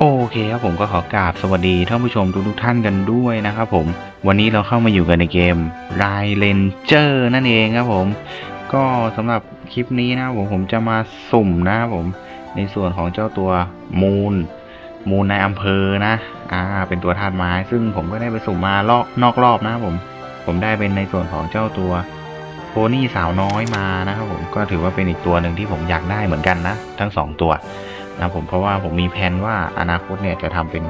โอเคครับผมก็ขอกราบสวัสดีท่านผู้ชมทุกทุกท่านกันด้วยนะครับผมวันนี้เราเข้ามาอยู่กันในเกม r i l e n g e r นั่นเองครับผม ก็สำหรับคลิปนี้นะผมผมจะมาสุ่มนะครับผมในส่วนของเจ้าตัวมูล มูลในอำเภอนะอ่าเป็นตัวธาตุไม้ ซึ่งผมก็ได้ไปสุ่มมารอบนอกรอบนะครับผม ผมได้เป็นในส่วนของเจ้าตัวโพนี่สาวน้อยมานะครับผมก็ถือว่าเป็นอีกตัวหนึ่งที่ผมอยากได้เหมือนกันนะ ทั้งสองตัว นะผมเพราะว่าผมมีแผนว่าอนาคตเนี่ยจะทำเป็น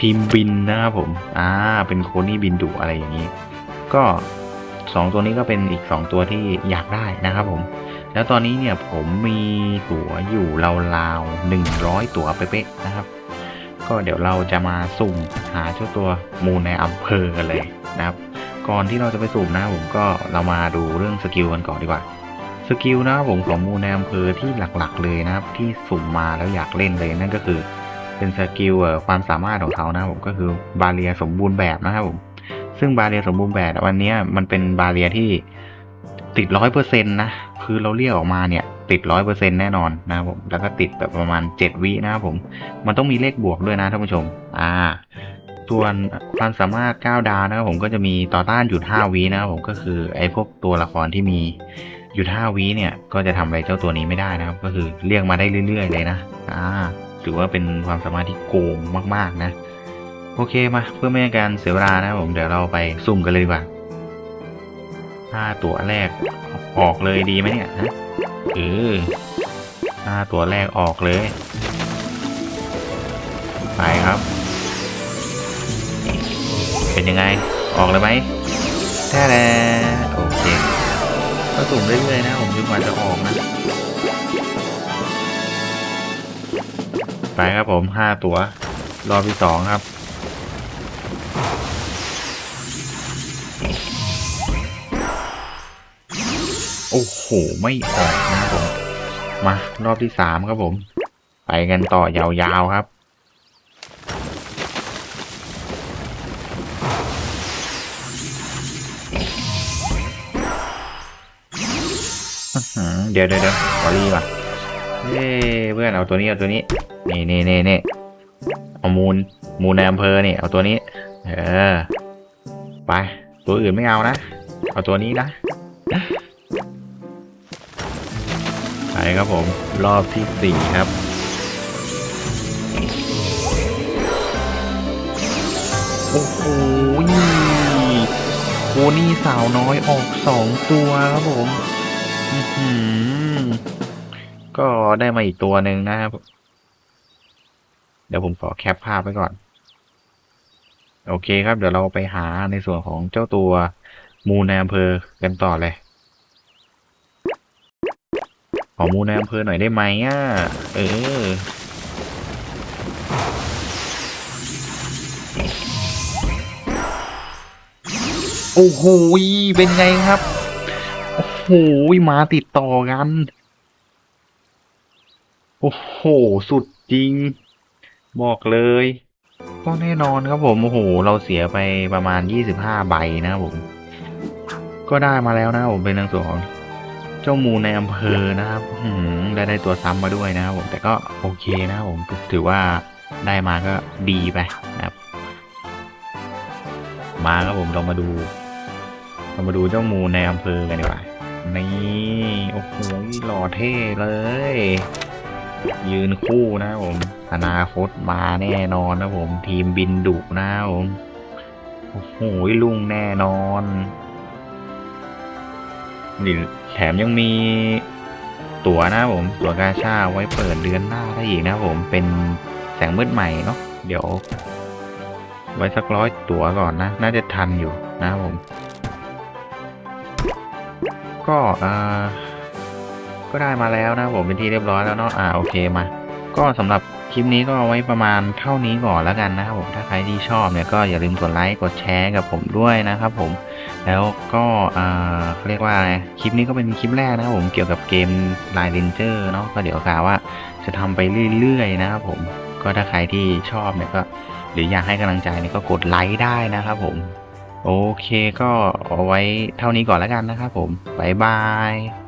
ทีมบินนะครับผม อ่า เป็นโคนี่บินดุอะไรอย่างนี้ ก็สองตัวนี้ก็เป็นอีกสองตัวที่อยากได้นะครับผม แล้วตอนนี้เนี่ยผมมีตั๋วอยู่ราวๆหนึ่งร้อยตั๋วเป๊ะๆนะครับ ก็เดี๋ยวเราจะมาสุ่มหาเจ้าตัวมูลในอำเภอกันเลยนะครับ ก่อนที่เราจะไปสุ่มนะผมก็เรามาดูเรื่องสกิลกันก่อนดีกว่า สกิลนะครับผมของมูในอำเภอที่หลักๆ เลยนะครับที่สุ่มมาแล้วอยากเล่นเลยนั่นก็คือ เป็นสกิลเอ่อความสามารถของเขานะครับผมก็คือบาเรียสมบูรณ์แบบนะครับผมซึ่งบาเรียสมบูรณ์แบบวันนี้มันเป็นบาเรียที่ติดร้อยเปอร์เซ็นต์นะคือเราเรียกออกมาเนี่ยติดร้อยเปอร์เซ็นต์แน่นอนนะครับผมแล้วก็ติดแบบประมาณเจ็ดวินะครับผม มันต้องมีเลขบวกด้วยนะท่านผู้ชม อ่า ส่วนความสามารถ 9 ดาวนะครับผมก็จะมีต่อต้านหยุด5วินะครับผมก็คือไอ้พวกตัวละครที่มี หยุด5วิเนี่ยก็จะทำอะไรเจ้าตัวนี้ไม่ได้นะครับ ก็คือเรียกมาได้เรื่อย ๆ เลยนะอ่าถือว่าเป็นความสามารถที่โกงมาก ๆ นะ โอเคมาเพื่อไม่ให้การเสียเวลานะผมเดี๋ยวเราไปสุ่มกันเลยดีกว่าห้าตัวแรกออกเลยดีไหมเนี่ยฮะเออห้าตัวแรกออกเลย ไปครับ เป็นยังไงออกเลยไหมแท้แล้ว สุ่มเรื่อยๆนะผมจนกว่าจะออกนะ ไปครับผมห้าตัว รอบที่สองครับ โอ้โห ไม่ออกนะผม มารอบที่สามครับผม ไปกันต่อยาวๆครับ เดี๋ยวเดี๋ยวเดี๋ยวขอรีก่อนเอ้เพื่อนเอาตัวนี้เอาตัวนี้ นี่นี่นี่นี่เอามูลมูลในอำเภอนี่เอาตัวนี้ เออ ไป ตัวอื่นไม่เอานะ เอาตัวนี้นะไปครับผม รอบที่สี่ครับโอ้โหโคนี่สาวน้อยออกสองตัวครับผม ก็ได้มาอีกตัวหนึ่งนะครับ เดี๋ยวผมขอแคปภาพไว้ก่อน โอเคครับ เดี๋ยวเราไปหาในส่วนของเจ้าตัวมูในอำเภอกันต่อเลย ขอมูในอำเภอหน่อยได้ไหมอะ เออ โอ้โห เป็นไงครับ โอ้โหมาติดต่อกัน โอ้โห สุดจริง บอกเลย ก็แน่นอนครับผม โอ้โห เราเสียไปประมาณ25ใบนะครับผม ก็ได้มาแล้วนะครับผมเป็นทางสวนของเจ้ามูในอำเภอนะครับอืได้ได้ตัวซ้ำมาด้วยนะครับผม แต่ก็โอเคนะครับผม ถือว่าได้มาก็ดีไปนะครับ มาครับผมเรามาดูเรามาดูเจ้ามูในอำเภอกันดีกว่า นี่ โอ้โหหล่อเท่เลย ยืนคู่นะผมอนาคตมาแน่นอนนะผม ทีมบินดุนะผมโอ้โหลุงแน่นอนนี่แถมยังมีตั๋วนะผม ตั๋วกาชาไว้เปิดเดือนหน้าได้อีกนะผม เป็นแสงมืดใหม่เนาะเดี๋ยว ไว้สักร้อยตั๋วก่อนนะ น่าจะทันอยู่นะผม ก็อ่าก็ได้มาแล้วนะผมเป็นที่เรียบร้อยแล้วเนาะอ่าโอเคมา ก็สำหรับคลิปนี้ก็เอาไว้ประมาณเท่านี้ก่อนแล้วกันนะครับผมถ้าใครที่ชอบเนี่ยก็อย่าลืมกดไลค์กดแชร์กับผมด้วยนะครับผมแล้วก็อ่าเขาเรียกว่าไรคลิปนี้ก็เป็นคลิปแรกนะครับผมเกี่ยวกับเกม Line Ranger เนาะก็เดี๋ยวกล่าวว่าจะทำไปเรื่อยๆนะครับผมก็ถ้าใครที่ชอบเนี่ยก็หรืออยากให้กำลังใจเนี่ยก็กดไลค์ได้นะครับผม โอเคก็เอาไว้เท่านี้ก่อนแล้วกันนะครับผม บ๊ายบาย